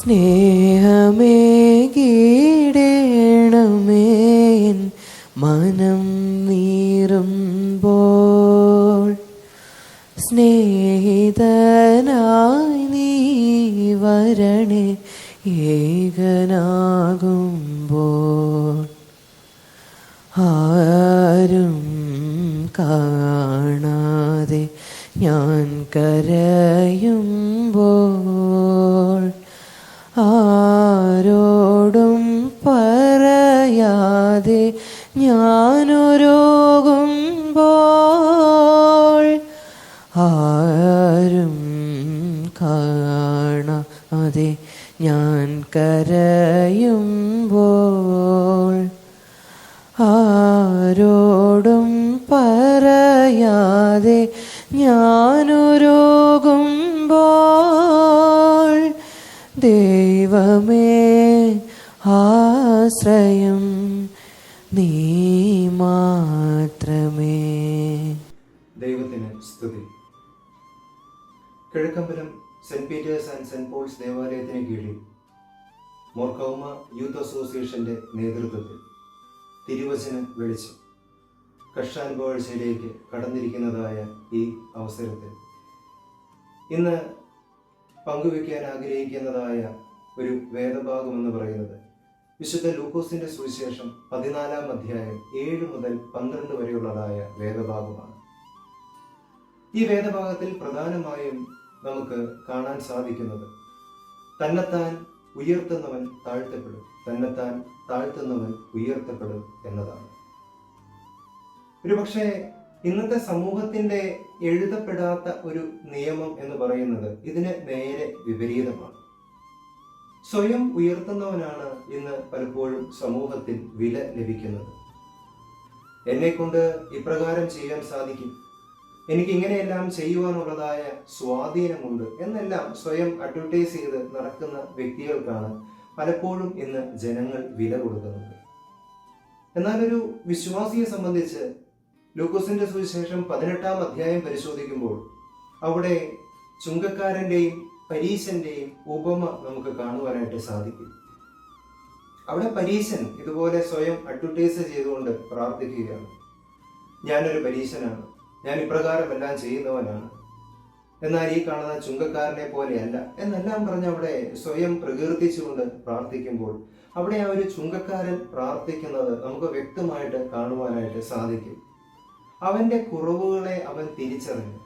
സ്നേഹമേ കീടേണമേ എൻ മനം നീറുമ്പോൾ. സ്നേഹിതനായി നീ വരണേ ഏകനാകുമ്പോൾ. ആരും കാണാതെ ഞാൻ കരയുമ്പോൾ ആരോടും പറയാതെ ഞാനൊരോകും ആരും കാണാതെ ഞാൻ കരയുമ്പോൾ ആരോടും പറയാതെ ഞാനൊരുകുമ്പോൾ ദൈവമേ ആശ്രയം നീ മാത്രമേ. ദൈവത്തിന് സ്തുതി. Kizhakkambalam saint Peter's and saint Paul's ദേവാലയത്തിന് കീഴിൽ മോർക്കൗമ യൂത്ത് അസോസിയേഷന്റെ നേതൃത്വത്തിൽ തിരുവചന വെളിച്ചം കഷ്ടാനുഭവാഴ്ചയിലേക്ക് കടന്നിരിക്കുന്നതായ ഈ അവസരത്തിൽ. ഇന്ന് പങ്കുവെക്കാൻ ആഗ്രഹിക്കുന്നതായ ഒരു വേദഭാഗം എന്ന് പറയുന്നത്. വിശുദ്ധ ലൂക്കോസിന്റെ സുവിശേഷം പതിനാലാം അധ്യായം ഏഴ് മുതൽ പന്ത്രണ്ട് വരെയുള്ളതായ വേദഭാഗമാണ്. ഈ വേദഭാഗത്തിൽ പ്രധാനമായും നമുക്ക് കാണാൻ സാധിക്കുന്നത് തന്നെത്താൻ ഉയർത്തുന്നവൻ താഴ്ത്തപ്പെടും തന്നെത്താൻ താഴ്ത്തുന്നവൻ ഉയർത്തപ്പെടും എന്നതാണ്. ഒരുപക്ഷെ ഇന്നത്തെ സമൂഹത്തിന്റെ എഴുതപ്പെടാത്ത ഒരു നിയമം എന്ന് പറയുന്നത് ഇതിന് നേരെ വിപരീതമാണ്. സ്വയം ഉയർത്തുന്നവനാണ് ഇന്ന് പലപ്പോഴും സമൂഹത്തിൽ വില ലഭിക്കുന്നത്. എന്നെ കൊണ്ട് ഇപ്രകാരം ചെയ്യാൻ സാധിക്കും. എനിക്ക് ഇങ്ങനെയെല്ലാം ചെയ്യുവാനുള്ളതായ സ്വാധീനമുണ്ട് എന്നെല്ലാം സ്വയം അഡ്വർട്ടൈസ് ചെയ്ത് നടക്കുന്ന വ്യക്തികൾക്കാണ് പലപ്പോഴും ഇന്ന് ജനങ്ങൾ വില കൊടുക്കുന്നത്. എന്നാൽ ഒരു വിശ്വാസിയെ സംബന്ധിച്ച് ലൂക്കോസിന്റെ സുവിശേഷം പതിനെട്ടാം അധ്യായം പരിശോധിക്കുമ്പോൾ അവിടെ ചുങ്കക്കാരന്റെയും പരീശന്റെയും ഉപമ നമുക്ക് കാണുവാനായിട്ട് സാധിക്കും. അവിടെ പരീശൻ ഇതുപോലെ സ്വയം അഡ്വർട്ടൈസ് ചെയ്തുകൊണ്ട് പ്രാർത്ഥിക്കുകയാണ്. ഞാനൊരു പരീശനാണ്. ഞാൻ ഇപ്രകാരം എല്ലാം ചെയ്യുന്നവനാണ്. എന്നാൽ ഈ കാണുന്ന ചുങ്കക്കാരനെ പോലെയല്ല എന്നെല്ലാം പറഞ്ഞ് അവിടെ സ്വയം പ്രകീർത്തിച്ചുകൊണ്ട് പ്രാർത്ഥിക്കുമ്പോൾ അവിടെ ആ ഒരു ചുങ്കക്കാരൻ പ്രാർത്ഥിക്കുന്നത് നമുക്ക് വ്യക്തമായിട്ട് കാണുവാനായിട്ട് സാധിക്കും. അവന്റെ കുറവുകളെ അവൻ തിരിച്ചറിഞ്ഞു.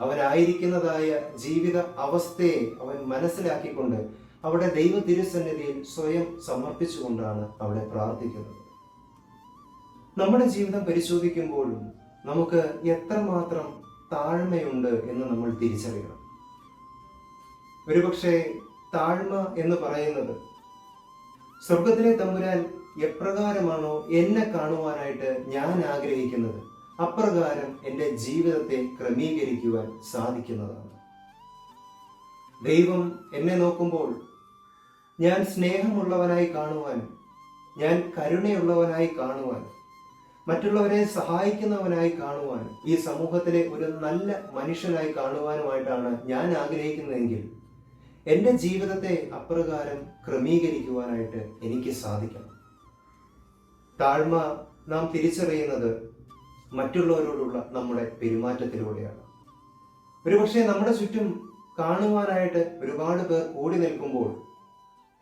അവനായിരിക്കുന്നതായ ജീവിത അവസ്ഥയെ അവൻ മനസ്സിലാക്കിക്കൊണ്ട് അവിടെ ദൈവ തിരുസന്നിധിയിൽ സ്വയം സമർപ്പിച്ചുകൊണ്ടാണ് അവിടെ പ്രാർത്ഥിക്കുന്നത്. നമ്മുടെ ജീവിതം പരിശോധിക്കുമ്പോഴും നമുക്ക് എത്രമാത്രം താഴ്മയുണ്ട് എന്ന് നമ്മൾ തിരിച്ചറിയണം. ഒരുപക്ഷെ താഴ്മ എന്ന് പറയുന്നത് സ്വർഗത്തിലെ തമ്പുരാൻ എപ്രകാരമാണോ എന്നെ കാണുവാനായിട്ട് ഞാൻ ആഗ്രഹിക്കുന്നത്? അപ്രകാരം എന്റെ ജീവിതത്തെ ക്രമീകരിക്കുവാൻ സാധിക്കുന്നതാണ്. ദൈവം എന്നെ നോക്കുമ്പോൾ ഞാൻ സ്നേഹമുള്ളവനായി കാണുവാനും ഞാൻ കരുണയുള്ളവനായി കാണുവാനും മറ്റുള്ളവരെ സഹായിക്കുന്നവനായി കാണുവാനും ഈ സമൂഹത്തിലെ ഒരു നല്ല മനുഷ്യനായി കാണുവാനുമായിട്ടാണ് ഞാൻ ആഗ്രഹിക്കുന്നതെങ്കിൽ എന്റെ ജീവിതത്തെ അപ്രകാരം ക്രമീകരിക്കുവാനായിട്ട് എനിക്ക് സാധിക്കണം. താഴ്മ നാം തിരിച്ചറിയുന്നത് മറ്റുള്ളവരോടുള്ള നമ്മുടെ പെരുമാറ്റത്തിലൂടെയാണ്. ഒരുപക്ഷെ നമ്മുടെ ചുറ്റും കാണുവാനായിട്ട് ഒരുപാട് പേർ കൂടി നിൽക്കുമ്പോൾ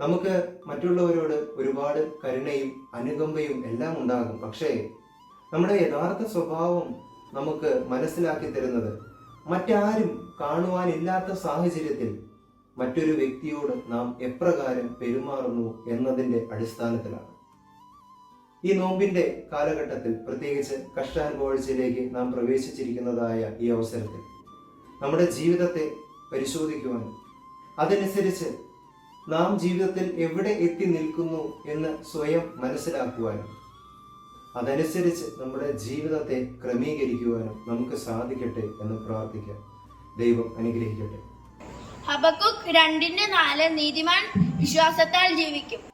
നമുക്ക് മറ്റുള്ളവരോട് ഒരുപാട് കരുണയും അനുകമ്പയും എല്ലാം ഉണ്ടാകും. പക്ഷേ നമ്മുടെ യഥാർത്ഥ സ്വഭാവം നമുക്ക് മനസ്സിലാക്കി തരുന്നത് മറ്റാരും കാണുവാനില്ലാത്ത സാഹചര്യത്തിൽ മറ്റൊരു വ്യക്തിയോട് നാം എപ്രകാരം പെരുമാറുന്നു എന്നതിന്റെ അടിസ്ഥാനത്തിലാണ്. ഈ നോമ്പിന്റെ കാലഘട്ടത്തിൽ പ്രത്യേകിച്ച് കഷ്ടാനുഭവിച്ചിലേക്ക് നാം പ്രവേശിച്ചിരിക്കുന്നതായ ഈ അവസരത്തിൽ നമ്മുടെ ജീവിതത്തെ പരിശോധിക്കുവാനും അതനുസരിച്ച് നാം ജീവിതത്തിൽ എവിടെ എത്തി നിൽക്കുന്നു എന്ന് സ്വയം മനസ്സിലാക്കുവാനും അതനുസരിച്ച് നമ്മുടെ ജീവിതത്തെ ക്രമീകരിക്കുവാനും നമുക്ക് സാധിക്കട്ടെ എന്ന് പ്രാർത്ഥിക്കാം. ദൈവം അനുഗ്രഹിക്കട്ടെ. ഹബക്കുക്ക് രണ്ടിന്റെ നാല് നീതിമാൻ വിശ്വാസത്താൽ ജീവിക്കും.